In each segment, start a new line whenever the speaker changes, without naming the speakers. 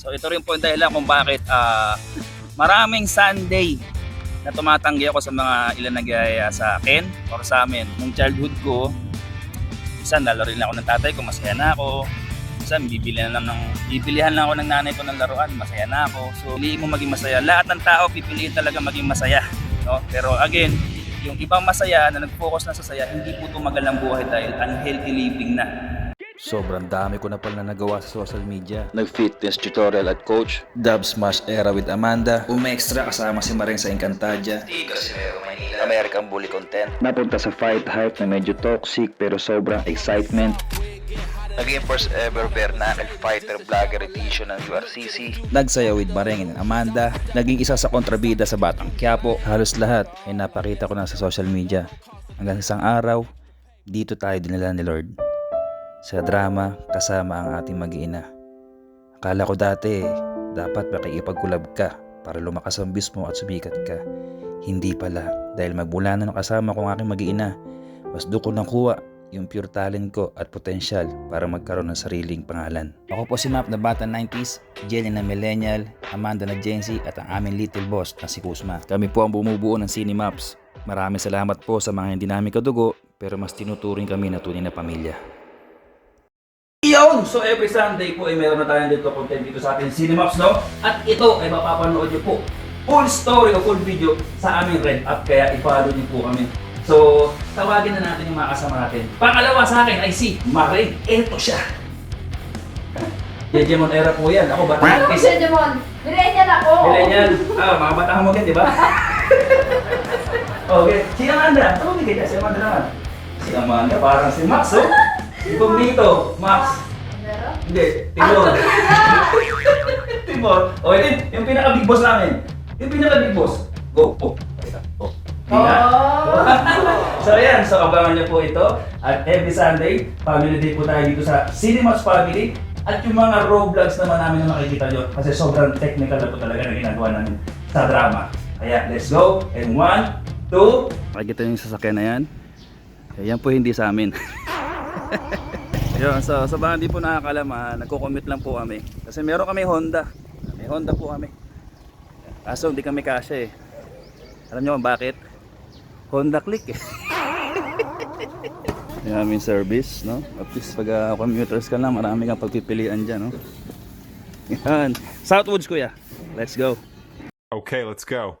So ito rin po yung dahilan kung bakit ah, maraming Sunday na tumatanggi ako sa mga ilan nagyayaya sa akin or sa amin. Nung childhood ko, minsan lalaro rin ako ng tatay ko, masaya na ako. Minsan bibilihan lang ng, bibilihan lang ako ng nanay ko ng laruan, masaya na ako. So piliin mo maging masaya. Lahat ng tao pipiliin talaga maging masaya. No? Pero again, yung ibang masaya na nag-focus na sa saya, hindi po tumagal ang buhay dahil unhealthy living na.
Sobrang dami ko na pala nagawa sa social media. Nag-fitness tutorial at coach. Dub Smash Era with Amanda. Umextra kasama si Maring sa Encantadia. American Bully content. Napunta sa fight hype na medyo toxic pero sobrang excitement. Naging first ever knuckle fighter vlogger edition ng URCC. Nagsayaw with Maring and Amanda. Naging isa sa kontrabida sa Batang Quiapo. Halos lahat ay napakita ko na sa social media. Hanggang sa isang araw, dito tayo dinala ni Lord sa drama kasama ang ating mag-iina. Akala ko dati, dapat makikipagkulab ka para lumakas ang bis mo at sumikat ka. Hindi pala, dahil magmula na nung kasama ko ang aking mag-iina, mas doon ko nakuha yung pure talent ko at potential para magkaroon ng sariling pangalan. Ako po si Map na bata 90s, Jenny na millennial, Amanda na Gen Z at ang aming little boss na si Kusma. Kami po ang bumubuo ng Cinemaps. Maraming salamat po sa mga hindi namin kadugo pero mas tinuturing kami na tunay na pamilya.
Yun! So every Sunday po ay meron na tayong dito content dito sa ating Cinemaps, no? At ito ay mapapanood nyo po full story o full video sa aming Red App kaya i-follow nyo po kami. So, tawagin na natin yung mga kasama natin. Pangalawa sa akin ay si Maring. Ito siya. Jejemon era po yan. Ako ba?
Ano ba siya, Jamon? Millennial ako.
Millennial. Ah, mga bata mo di ba? okay. Si Amanda. Ano hindi kita? Si Amanda naman. Si Amanda, parang si Max, oh. Si Pumito, Max. Hindi, Timon. Timon. O, ito yung- yung pinaka-big boss namin. Yung pinaka-big boss. Go. Oh. Tingnan.
Oh.
so ayan, so abangan niyo po ito. At every Sunday, family day po tayo dito sa Cinemas Family. At yung mga raw vlogs naman namin na makikita nyo kasi sobrang technical na po talaga na ginagawa namin sa drama. Kaya let's go. And one, two.
Makikita yung sasakyan na yan. Yan po hindi sa amin.
Yun, so sa mga hindi po nakakalam, ah, nagko-commute lang po kami. Kasi meron kami Honda. May Honda po kami. Kaso hindi kami kasya eh. Alam nyo kung bakit? Honda Click eh.
Yung aming service, no? At least pag uh, commuters ka lang, marami kang pagpipilian dyan, no?
Yan. Southwoods kuya. Let's go.
Okay, let's go.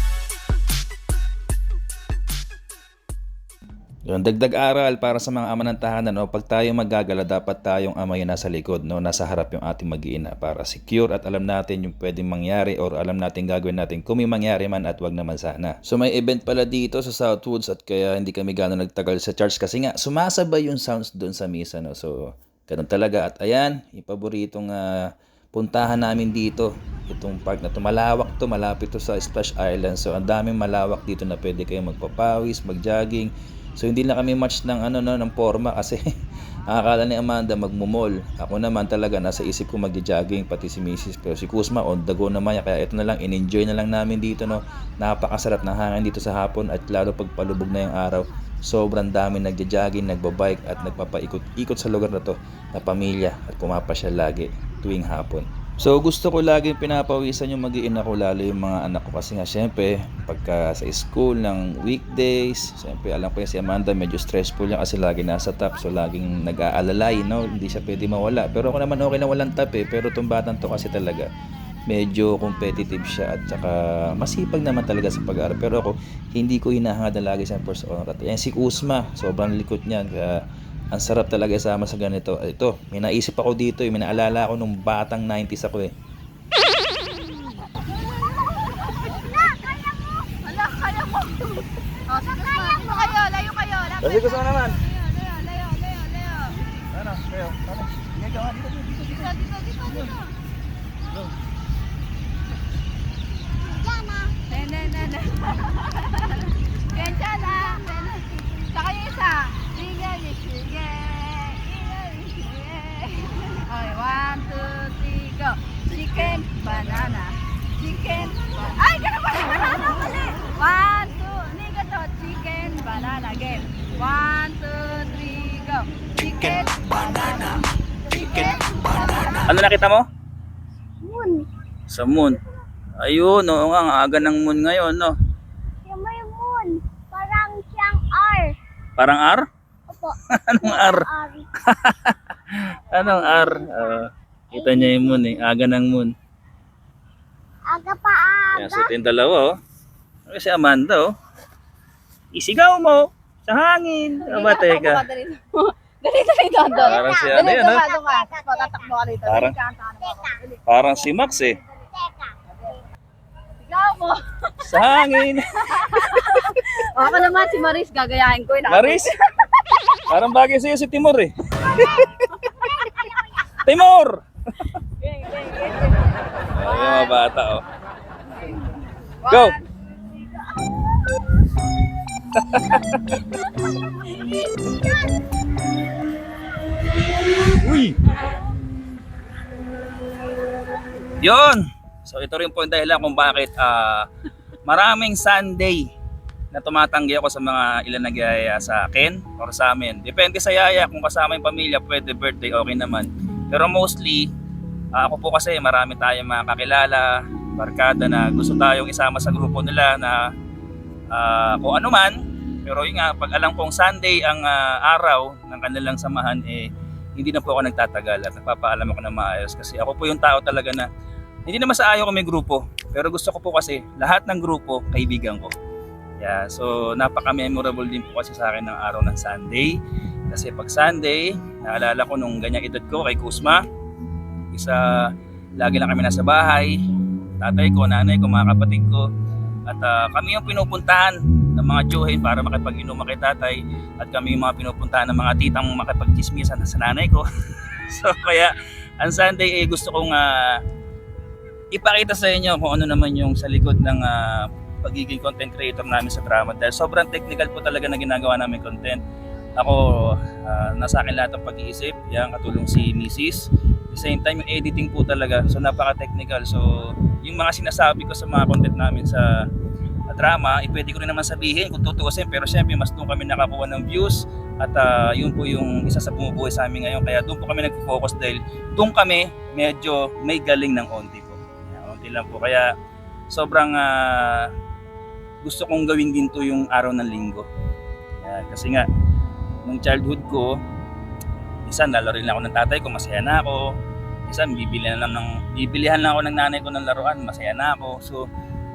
Yun, dagdag aral para sa mga ama ng tahanan, no? Pag tayo magagala, dapat tayong ama yung nasa likod, no? Nasa harap yung ating mag-iina para secure at alam natin yung pwedeng mangyari or alam natin gagawin natin kung may mangyari man at wag naman sana. So may event pala dito sa Southwoods at kaya hindi kami gano'n nagtagal sa church kasi nga sumasabay yung sounds doon sa misa, no? So, ganun talaga. At ayan, yung paboritong ah, puntahan namin dito. Itong park na to, malawak to, malapit to sa Splash Island. So, ang daming malawak dito na pwede kayo magpapawis, mag-jogging. So, hindi na kami match ng ano no, ng forma kasi akala ni Amanda magmumol. Ako naman talaga nasa isip ko magja-jogging pati si Mrs. Pero si Kusma on the go naman. Kaya ito na lang, in-enjoy na lang namin dito no. Napakasarap ng hangin dito sa hapon at lalo pag palubog na yung araw. Sobrang dami nagja-jogging, nagbabike at nagpapaikot-ikot sa lugar na to na pamilya at pumapasyal lagi tuwing hapon. So gusto ko laging pinapawisan yung mag-iina ko lalo yung mga anak ko kasi nga syempre pagka sa school ng weekdays, syempre alam ko yan si Amanda medyo stressful yan kasi lagi nasa top so laging nag-aalalay no, hindi siya pwede mawala. Pero ako naman okay na walang top eh, pero itong batang to kasi talaga medyo competitive siya at saka masipag naman talaga sa pag-aaral. Pero ako, hindi ko hinahangad na lagi sa first honor. At yan si Kusma, sobrang likot niya. Kaya ang sarap talaga isama sa ganito. Ito, may naisip ako dito, eh. may naalala ako nung batang 90s ako eh. Kasi gusto ko naman. Ano? Kayo? Ano? Dito, dito, dito.
Dito, dito, dito. Diyan ah. Nene, nene. Diyan siya na. Saka yung isa. Chicken, banana. Chicken, banana. Ay, ganun pala. Banana pala. One, two, hindi ka to. Chicken, banana. Game. One, two, three, go. Chicken, banana. Chicken, banana.
Ano nakita mo?
Moon.
Sa moon. Ayun, oo nga, ang aga ng moon ngayon, no?
Yung may moon. Parang siyang R.
Parang R?
Opo.
Anong R? Anong R? Ah, kita niya yung moon eh, aga ng moon.
Aga pa
Yan, so ito yung dalawa, oh. Ano si Amanda, oh. Isigaw mo sa hangin. Aba, teka.
Rin doon doon.
Parang si ano yan,
ka dito.
Parang- Parang si Max, eh.
Sigaw mo.
Sa hangin.
Ako naman si Maris, gagayahin ko.
Maris, parang bagay sa'yo si Timur, eh. Timur! Ayun, mga bata, oh. Go! Uy! Yon. So ito rin po yung dahilan kung bakit ah, maraming Sunday na tumatanggi ako sa mga ilan nagyayaya sa akin or sa amin. Depende sa yaya kung kasama yung pamilya, pwede birthday, okay naman. Pero mostly, ah, ako po kasi marami tayong mga kakilala, barkada na gusto tayong isama sa grupo nila na ah, kung ano man. Pero yun nga, pag alam kong Sunday ang ah, araw ng kanilang samahan, eh, hindi na po ako nagtatagal at nagpapaalam ako na maayos kasi ako po yung tao talaga na hindi naman sa ayaw ko may grupo pero gusto ko po kasi lahat ng grupo kaibigan ko. Yeah, so napaka-memorable din po kasi sa akin ng araw ng Sunday. Kasi pag Sunday naalala ko nung ganyang edad ko kay Kusma isa lagi lang kami nasa bahay. Tatay ko, nanay ko, mga kapatid ko. At ah, kami yung pinupuntahan ng mga tiyuhin para makipag-inuman kay tatay. At kami yung mga pinupuntahan ng mga titang makipag-chismisan sa nanay ko. so kaya ang Sunday eh gusto kong ah, ipakita sa inyo kung ano naman yung sa likod ng ah, pagiging content creator namin sa drama. Dahil sobrang technical po talaga na ginagawa namin content. Ako, ah, nasa akin lahat ng pag-iisip, yan katulong si Mrs. At the same time, yung editing po talaga, so napaka-technical. So, yung mga sinasabi ko sa mga content namin sa sa drama, eh, pwede ko rin naman sabihin kung tutuusin. Pero syempre mas doon kami nakakuha ng views. At ah, yun po yung isa sa bumubuhay sa amin ngayon. Kaya doon po kami nag-focus dahil doon kami medyo may galing ng onti po. Yan, onti lang po kaya sobrang ah, gusto kong gawin din to yung araw ng linggo. Yan, kasi nga nung childhood ko isa nalaro rin ako ng tatay ko, masaya na ako. Isa bibilihan lang ng bibilihan lang ako ng nanay ko ng laruan, masaya na ako. So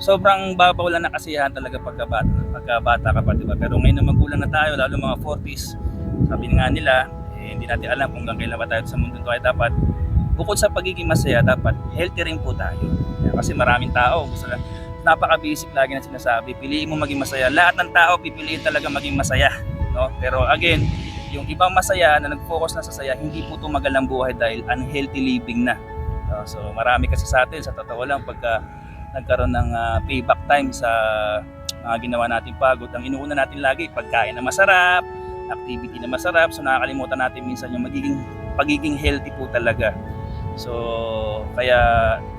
sobrang babaw lang na kasiyahan talaga pagkabata, pagkabata ka pa, di? Pero ngayon na magulang na tayo, lalo mga 40s, sabi nga nila, eh, hindi natin alam kung hanggang kailan ba tayo sa mundo to ay dapat bukod sa pagiging masaya, dapat healthy rin po tayo. Kasi maraming tao, gusto lang, napaka-basic lagi na sinasabi, piliin mo maging masaya. Lahat ng tao pipiliin talaga maging masaya. No? Pero again, yung ibang masaya na nag-focus na sa saya, hindi po tumagal ang buhay dahil unhealthy living na. No? So marami kasi sa atin, sa totoo lang, pagka nagkaroon ng ah, payback time sa mga ginawa nating pagod. Ang inuuna natin lagi, pagkain na masarap, activity na masarap. So nakakalimutan natin minsan yung magiging pagiging healthy po talaga. So kaya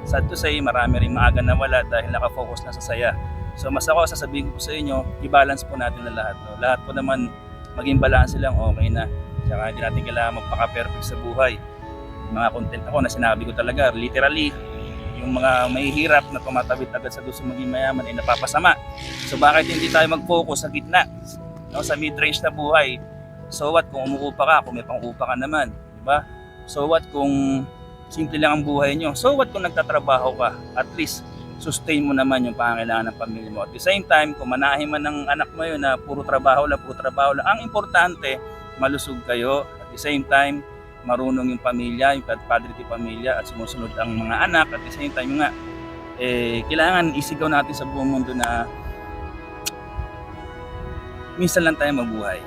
sad to say, marami rin maaga na wala dahil nakafocus na sa saya. So mas ako sasabihin ko sa inyo, i-balance po natin na lahat. No? Lahat po naman maging balance lang okay na. Tsaka hindi natin kailangan magpaka-perfect sa buhay. Mga content ako na sinabi ko talaga, literally, yung mga mahihirap na tumatawid agad sa gusto maging mayaman ay napapasama. So bakit hindi tayo mag-focus sa gitna? No, sa mid-range na buhay. So what kung umuupa ka, kung may pang-upa ka naman, di ba? So what kung simple lang ang buhay nyo? So what kung nagtatrabaho ka? At least sustain mo naman yung pangangailangan ng pamilya mo. At the same time, kung manahin man ng anak mo yun na puro trabaho lang, puro trabaho lang, ang importante, malusog kayo. At the same time, marunong yung pamilya, yung padre di pamilya at sumusunod ang mga anak at the same time nga eh kailangan isigaw natin sa buong mundo na minsan lang tayo mabuhay.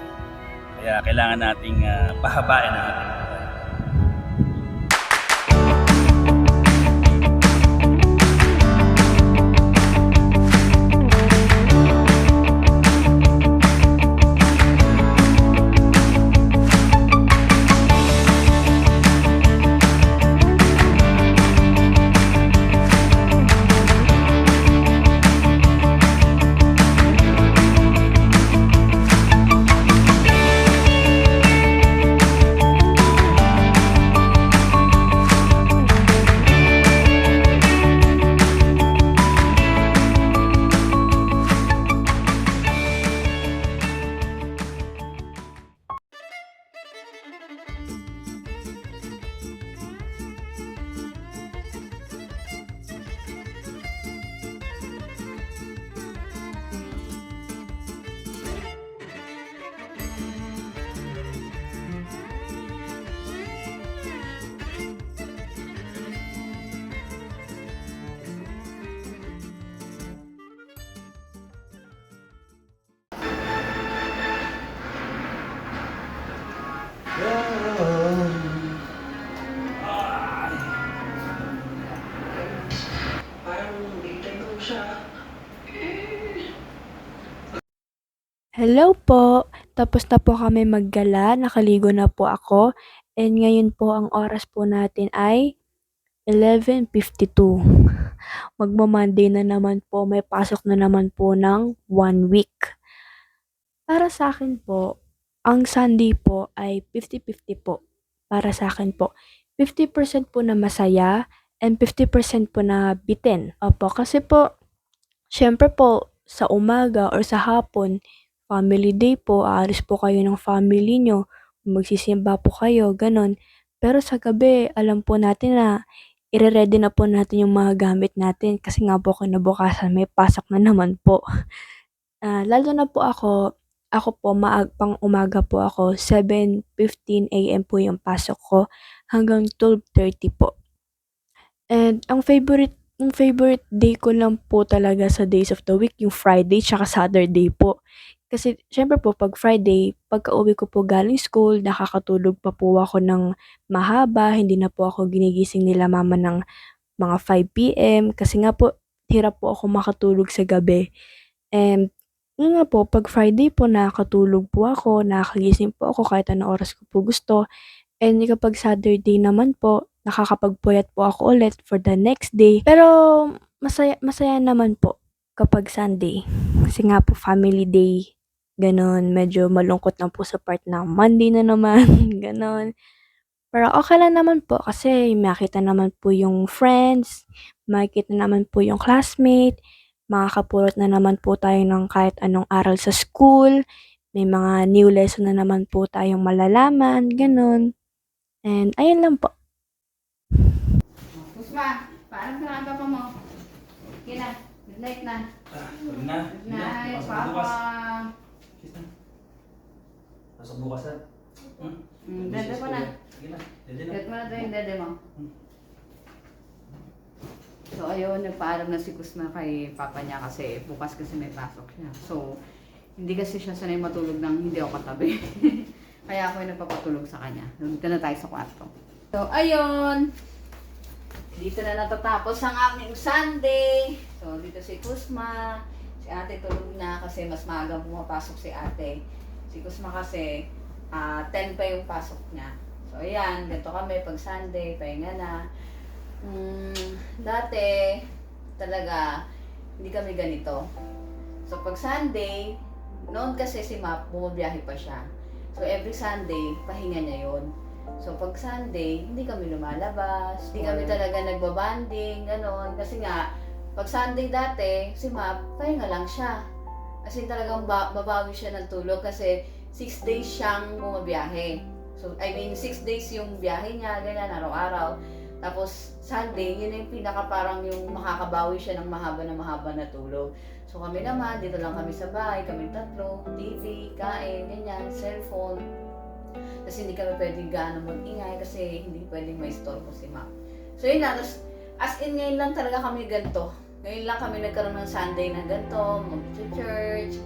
Kaya kailangan nating ah, pahabain ang ating
Hello po! Tapos na po kami maggala, nakaligo na po ako, and ngayon po ang oras po natin ay 11.52. Magma-Monday na naman po, may pasok na naman po ng one week. Para sa akin po, ang Sunday po ay 50-50 po. Para sa akin po, 50% po na masaya and 50% po na bitin. Opo, kasi po, syempre po, sa umaga or sa hapon, family day po, aalis po kayo ng family nyo, magsisimba po kayo, ganon. Pero sa gabi, alam po natin na ire-ready na po natin yung mga gamit natin kasi nga po kinabukasan may pasok na naman po. Ah, lalo na po ako, ako po maag pang umaga po ako, 7:15 AM po yung pasok ko hanggang 12:30 po. And ang favorite yung favorite day ko lang po talaga sa days of the week yung Friday tsaka Saturday po. Kasi siyempre po 'pag Friday, pagka-uwi ko po galing school, nakakatulog pa po ako ng mahaba, hindi na po ako ginigising nila mama ng mga 5 PM kasi nga po hirap po ako makatulog sa gabi. And yun nga po, 'pag Friday po nakakatulog po ako, nakakagising po ako kahit anong oras ko po gusto. And kapag Saturday naman po, nakakapagpuyat po ako ulit for the next day. Pero masaya masaya naman po kapag Sunday. Kasi nga po family day, gano'n. Medyo malungkot lang po sa part na Monday na naman, gano'n. Pero okey lang naman po kasi makita naman po yung friends, makikita naman po yung classmate, makakapulot na naman po tayo ng kahit anong aral sa school, may mga new lesson na naman po tayong malalaman, gano'n. And ayun lang po.
Kusma, paalam ka na ang papa mo. Okay na, good night na.
Huwag na.
Good night, papa.
Pasok bukas. Hmm?
Hmm, dede ko na.
Sige na. Dede na.
Get mo na ito yung dede mo. So ayun, nagpaalam na si Kusma kay papa niya kasi bukas kasi may pasok siya. So, hindi kasi siya sanay matulog nang hindi ako katabi. Kaya ako yung nagpapatulog sa kanya. Dito na tayo sa kwarto. So, ayun. Dito na natatapos ang aming Sunday. So, dito si Kusma. Si ate tulog na kasi mas maaga pumapasok si ate. Si Kusma kasi ah 10 pa yung pasok niya. So, ayan. Ganito kami pag Sunday. Pahinga na. Hmm, dati, talaga, hindi kami ganito. So, pag Sunday, noon kasi si Map, bumabiyahe pa siya. So, every Sunday, pahinga niya yon. So, pag Sunday, hindi kami lumalabas. Hindi kami talaga nagbabanding, ganon. Kasi nga, pag Sunday dati, si Map, pahinga lang siya. As in, talagang ba- babawi siya ng tulog kasi 6 days siyang bumabiyahe. So, I mean, 6 days yung biyahe niya, ganyan, araw-araw. Tapos, Sunday, yun yung pinaka parang yung makakabawi siya ng mahaba na mahaba na tulog. So, kami naman, dito lang kami sa bahay, kami tatlo, TV, kain, ganyan, cellphone. Kasi hindi kami pwedeng gaano mag-ingay kasi hindi pwedeng ma-store ko si Ma. So, yun na. Tapos, as in, ngayon lang talaga kami ganito. Ngayon lang kami nagkaroon ng Sunday na ganito, mag-church,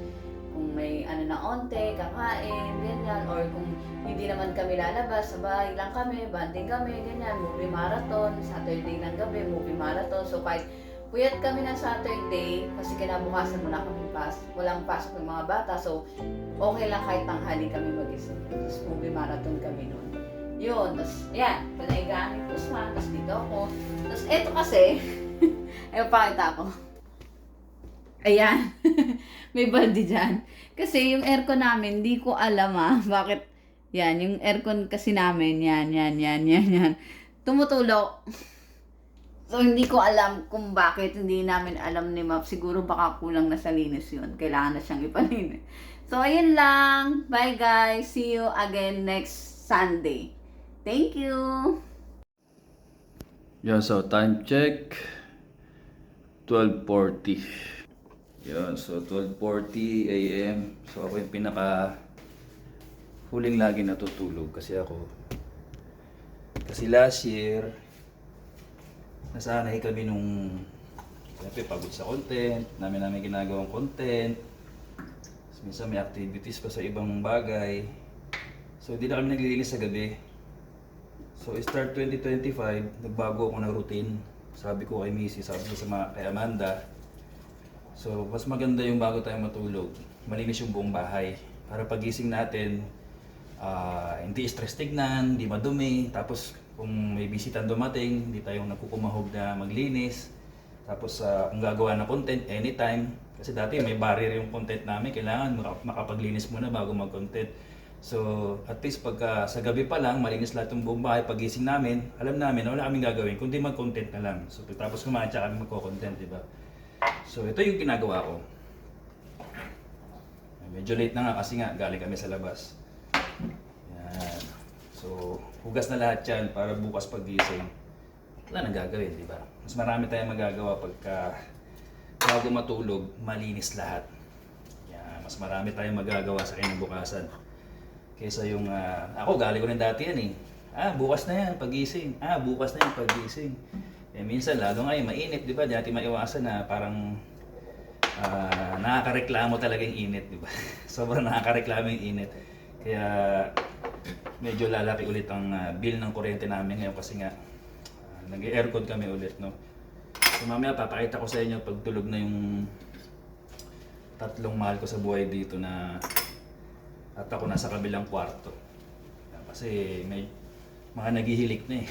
kung may ano na onte, kakain, ganyan. Or kung hindi naman kami lalabas, sa bahay lang kami, banding kami, ganyan. Movie marathon, Saturday ng gabi, movie marathon. So kahit puyat kami ng Saturday, kasi kinabukasan wala kami pas, walang pasok ng mga bata. So okay lang kahit tanghali kami mag-isa. Tapos movie marathon kami noon. Yun, tapos, yan, panaigaan ni Pusman, tapos dito ako. Tapos, eto kasi, ayaw pakita ko. Ayan, may balde dyan. Kasi yung aircon namin, hindi ko alam ah, bakit, yan, yung aircon kasi namin, yan, yan, yan, yan, yan. Tumutulo. So, hindi ko alam kung bakit hindi namin alam ni Map. Siguro baka kulang na sa linis yun. Kailangan na siyang ipalinis. So, ayun lang. Bye guys. See you again next Sunday. Thank you.
Yan, so time check. 12.40. Yan, so 12.40 a.m. So ako yung pinaka huling lagi natutulog kasi ako kasi last year nasanay kami nung siyempre pagod sa content, namin namin ginagawang content. Tapos minsan may activities pa sa ibang bagay. So hindi na kami naglilinis sa gabi. So start 2025, nagbago ako ng routine. Sabi ko kay Missy, sabi ko sa mga, kay Amanda. So mas maganda yung bago tayo matulog, malinis yung buong bahay. Para pagising natin, ah, hindi stress tignan, hindi madumi. Tapos kung may bisita dumating, hindi tayong nagkukumahog na maglinis. Tapos ah, kung gagawa ng content, anytime. Kasi dati may barrier yung content namin, kailangan maka- makapaglinis muna bago mag-content. So, at least pagka sa gabi pa lang, malinis lahat ng buong bahay, pagising namin, alam namin, wala kaming gagawin, kundi mag-content na lang. So, tapos kumain, tsaka kami magko-content, di ba? So, ito yung ginagawa ko. Medyo late na nga kasi nga, galing kami sa labas. Yan. So, hugas na lahat yan para bukas pagising. Wala nang gagawin, di ba? Mas marami tayong magagawa pagka bago matulog, malinis lahat. Yan. Mas marami tayong magagawa sa kinabukasan. Kaysa yung, ah, ako galing ko rin dati yan eh. Ah, bukas na yan, pagising. Ah, bukas na yan, pagising. Eh, minsan, lalo ngayon, mainit, di ba? Dati maiwasan na parang ah, nakakareklamo talaga yung init, di ba? Sobrang nakakareklamo yung init. Kaya medyo lalaki ulit ang ah, bill ng kuryente namin ngayon kasi nga ah, nag-aircon kami ulit, no? So mamaya papakita ko sa inyo pag tulog na yung tatlong mahal ko sa buhay dito na at ako nasa kabilang kwarto. Kasi may mga naghihilik na eh.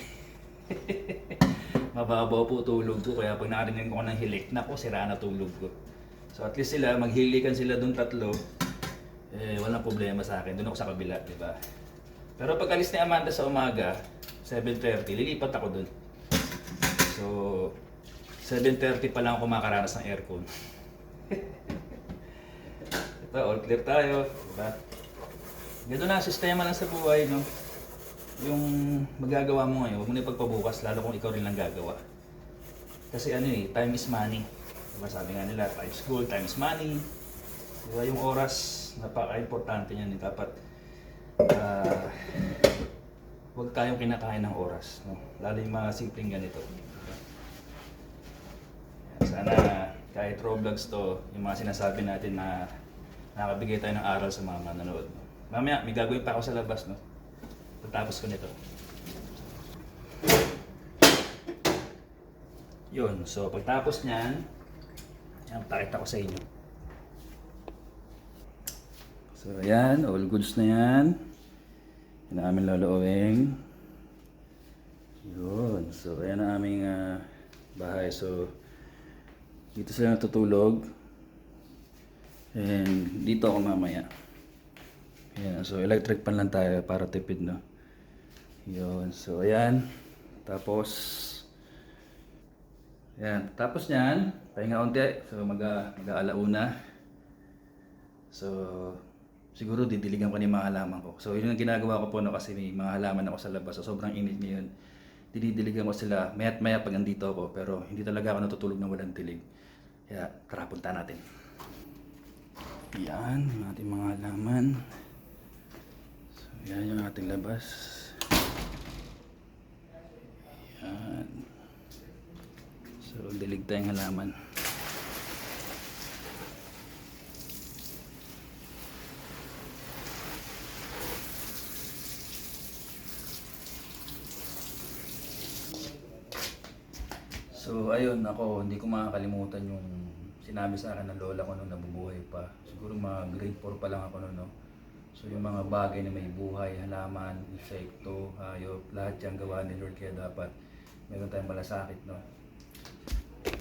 Mababaw po tulog ko kaya pag narinig ko ng hilik, nako sira na tulog ko. So at least sila, maghilikan sila doon tatlo, eh walang problema sa akin. Doon ako sa kabila, di ba? Pero pag alis ni Amanda sa umaga, 7.30, lilipat ako doon. So, 7.30 pa lang ako makaranas ng aircon. Ito, all clear tayo. Diba? Ganito na ang sistema lang sa buhay, no? Yung magagawa mo ngayon, huwag mo na ipagpabukas, lalo kung ikaw rin lang gagawa. Kasi ano eh, time is money. Diba sabi nga nila, time is gold, time is money. Diba yung oras, napaka-importante niyan. eh. Dapat, ah, huwag tayong kinakain ng oras. No? Lalo yung mga simpleng ganito. Sana kahit Roblox to, yung mga sinasabi natin na nakabigay tayo ng aral sa mga manonood. No? Mamaya, may gagawin pa ako sa labas, no? Pagtapos ko nito. Yun, so pagtapos niyan, yan, pakita ko sa inyo. So, ayan, all goods na yan. Yan ang aming loloowing. Yun, so ayan ang aming ah, bahay. So, dito sila natutulog. And dito ako mamaya. Ayan, so electric pan lang tayo para tipid, no? Yun, so ayan. Tapos, ayan. Tapos niyan, pahinga unti. So mag, mag-aalauna. So, siguro didiligan ko ni mga halaman ko. So, yun ang ginagawa ko po, no? Kasi may mga halaman ako sa labas. So, sobrang init ngayon. Dinidiligan ko sila. Maya't maya pag andito ako. Pero hindi talaga ako natutulog na walang dilig. Kaya, tara punta natin. Yan, ang ating mga halaman. So, yan yung ating labas. Yan. So, dilig tayong halaman. So, ayun, ako, hindi ko makakalimutan yung sinabi sa akin ng lola ko nung nabubuhay pa. Siguro mga grade 4 pa lang ako noon, no? So yung mga bagay na may buhay, halaman, insekto, hayop, lahat yung gawa ni Lord kaya dapat meron tayong malasakit, no.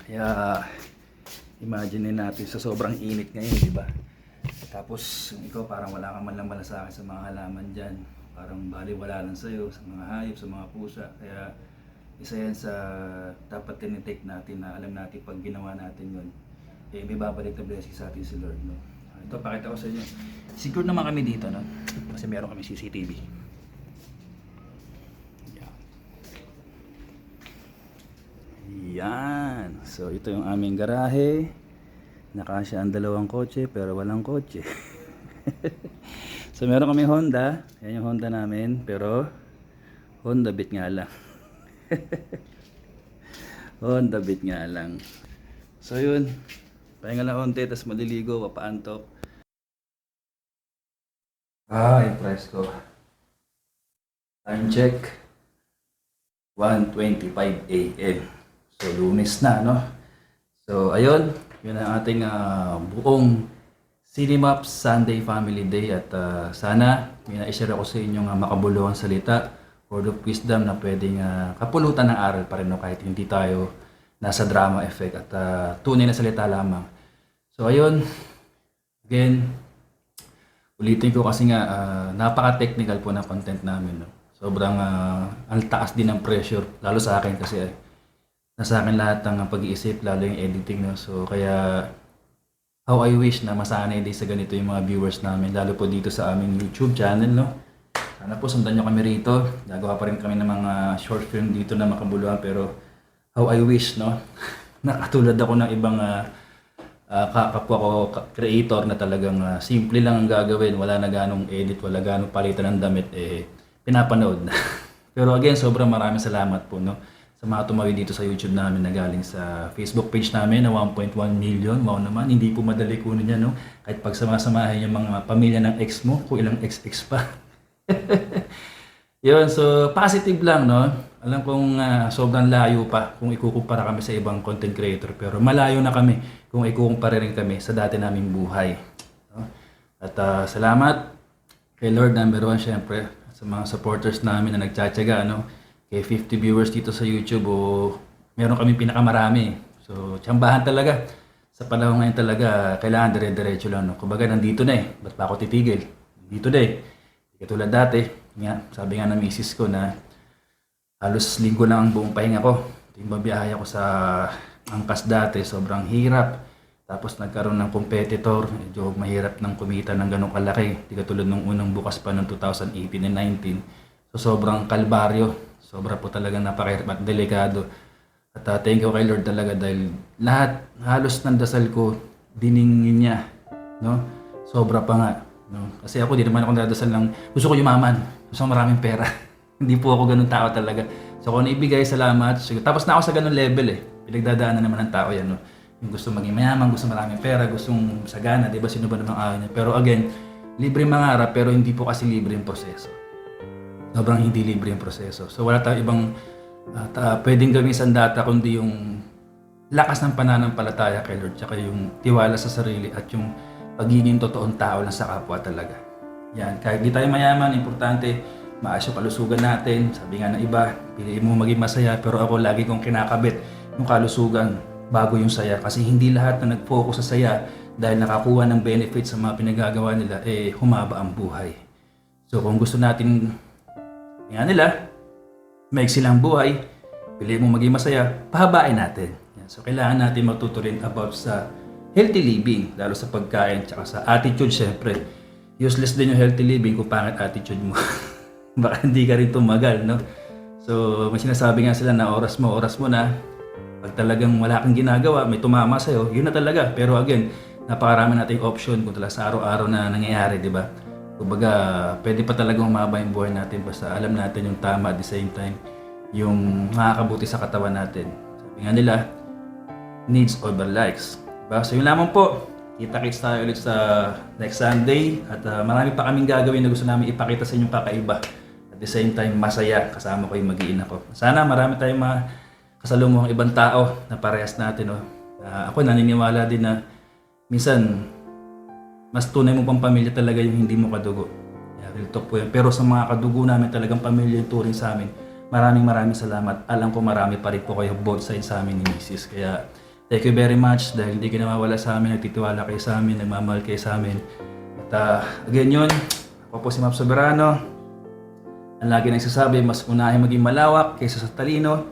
Kaya imagine natin sa sobrang init ngayon, di ba? Tapos ikaw parang wala ka man lang sa mga halaman dyan. Parang bali wala lang sa'yo, sa mga hayop, sa mga pusa. Kaya isa yan sa dapat tinitake natin na alam natin pag ginawa natin yun, eh may babalik na blessing sa atin si Lord. No? Ito, pakita ko sa inyo. Secure naman kami dito, no? Kasi meron kami CCTV. Yan. So, ito yung aming garahe. Nakasya ang dalawang kotse, pero walang kotse. so, meron kami Honda. Yan yung Honda namin, pero Honda Beat nga lang. Honda Beat nga lang. So, yun. Pahinga lang konti, tapos maliligo, papaantok. Ay, presko. Time check. 1.25 a.m. So, lunes na, no? So, ayun. Yun ang ating ah, buong Cinemaps Sunday Family Day. At ah, sana, may na-share ako sa inyong uh, makabuluhang salita, word of wisdom na pwedeng ah, kapulutan ng aral pa rin, no? Kahit hindi tayo nasa drama effect at ah, tunay na salita lamang. So, ayun. Again, ulitin ko kasi nga ah, napaka-technical po ng content namin no. Sobrang ah, ang taas din ng pressure lalo sa akin kasi eh, nasa akin lahat ng pag-iisip lalo yung editing no. So kaya how I wish na masanay din sa ganito yung mga viewers namin lalo po dito sa aming YouTube channel no. Sana po sundan nyo kami rito. Gagawa pa rin kami ng mga short film dito na makabuluhan pero how I wish no. Nakatulad ako ng ibang Ah, ka- kapwa ko creator na talagang ah, simple lang ang gagawin, wala na ganong edit, wala ganong palitan ng damit, eh, pinapanood na. Pero again, sobrang maraming salamat po no, sa mga tumawid dito sa YouTube namin na galing sa Facebook page namin na 1.1 million. Wow naman, hindi po madali kunin yan. No? Kahit pag samasamahin yung mga pamilya ng ex mo, kung ilang ex-ex pa. Yun, so positive lang, no? Alam kong ah, sobrang layo pa kung ikukumpara kami sa ibang content creator. Pero malayo na kami kung ikukumpara rin kami sa dati naming buhay. No? At ah, salamat kay Lord number one, syempre, sa mga supporters namin na nagtsatsaga, no? Kay 50 viewers dito sa YouTube, o meron kami pinakamarami. So, tsambahan talaga. Sa panahon ngayon talaga, kailangan dire-diretso lang, no? Kumbaga, nandito na eh. Ba't pa ako titigil? Dito na eh. Katulad dati, nga, sabi nga ng misis ko na halos linggo lang ang buong pahinga ko. Yung babiyahe ako sa angkas dati, sobrang hirap. Tapos nagkaroon ng competitor, medyo mahirap ng kumita ng ganong kalaki. Di katulad nung unang bukas pa noong 2018 and 19. So sobrang kalbaryo. Sobra po talaga napakahirap at delikado. At uh, thank you kay Lord talaga dahil lahat, halos ng dasal ko, diningin niya. No? Sobra pa nga. No? Kasi ako, di naman ako nadasal lang, gusto ko yumaman. Gusto ko maraming pera. Hindi po ako ganun tao talaga. So kung naibigay, salamat. Tapos na ako sa ganun level eh. Pinagdadaanan naman ng tao yan. No? Yung gusto maging mayaman, gusto maraming pera, gustong sagana, di ba? Sino ba namang ayaw niya? Pero again, libre mangarap pero hindi po kasi libre yung proseso. Sobrang hindi libre yung proseso. So wala tayong ibang uh, ta- pwedeng gawing sandata kundi yung lakas ng pananampalataya kay Lord tsaka yung tiwala sa sarili at yung pagiging totoong tao lang sa kapwa talaga. Yan, kahit di tayo mayaman, importante maayos yung kalusugan natin. Sabi nga ng iba, piliin mo maging masaya pero ako lagi kong kinakabit yung kalusugan bago yung saya kasi hindi lahat na nag-focus sa saya dahil nakakuha ng benefits sa mga pinagagawa nila eh humaba ang buhay. So kung gusto natin nga nila, maiksi lang buhay, piliin mo maging masaya, pahabain natin. So kailangan natin matuto rin about sa healthy living, lalo sa pagkain, tsaka sa attitude syempre. Useless din yung healthy living kung pangit attitude mo. Baka hindi ka rin tumagal, no? So, may sinasabi nga sila na oras mo, oras mo na. Pag talagang wala kang ginagawa, may tumama sa'yo, yun na talaga. Pero again, napakarami nating option kung talaga sa araw-araw na nangyayari, di ba? Kumbaga, pwede pa talagang humaba yung buhay natin basta alam natin yung tama at the same time, yung makakabuti sa katawan natin. Sabi nga nila, needs over likes. Diba? So yun lamang po. Kita-kits tayo ulit sa next Sunday at ah, marami pa kaming gagawin na gusto namin ipakita sa inyong kakaiba. At the same time, masaya kasama ko yung mag ako. Sana marami tayong mga kasalumuhang ibang tao na parehas natin. No? Ah, ako naniniwala din na minsan mas tunay mo pang pamilya talaga yung hindi mo kadugo. Yeah, real talk po yan. Pero sa mga kadugo namin talagang pamilya yung turing sa amin. Maraming maraming salamat. Alam ko marami pa rin po kayo both sides sa amin ni Mrs. Kaya thank you very much dahil hindi kayo sa amin, nagtitiwala kayo sa amin, nagmamahal kayo sa amin. At ah, again yun, ako po si Map Soberano. Ang lagi nagsasabi, mas unahin maging malawak kaysa sa talino,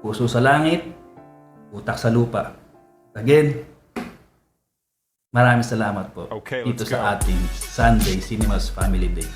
puso sa langit, utak sa lupa. Again, maraming salamat po
Okay,
dito
go.
sa ating Sunday Cinemas Family Day.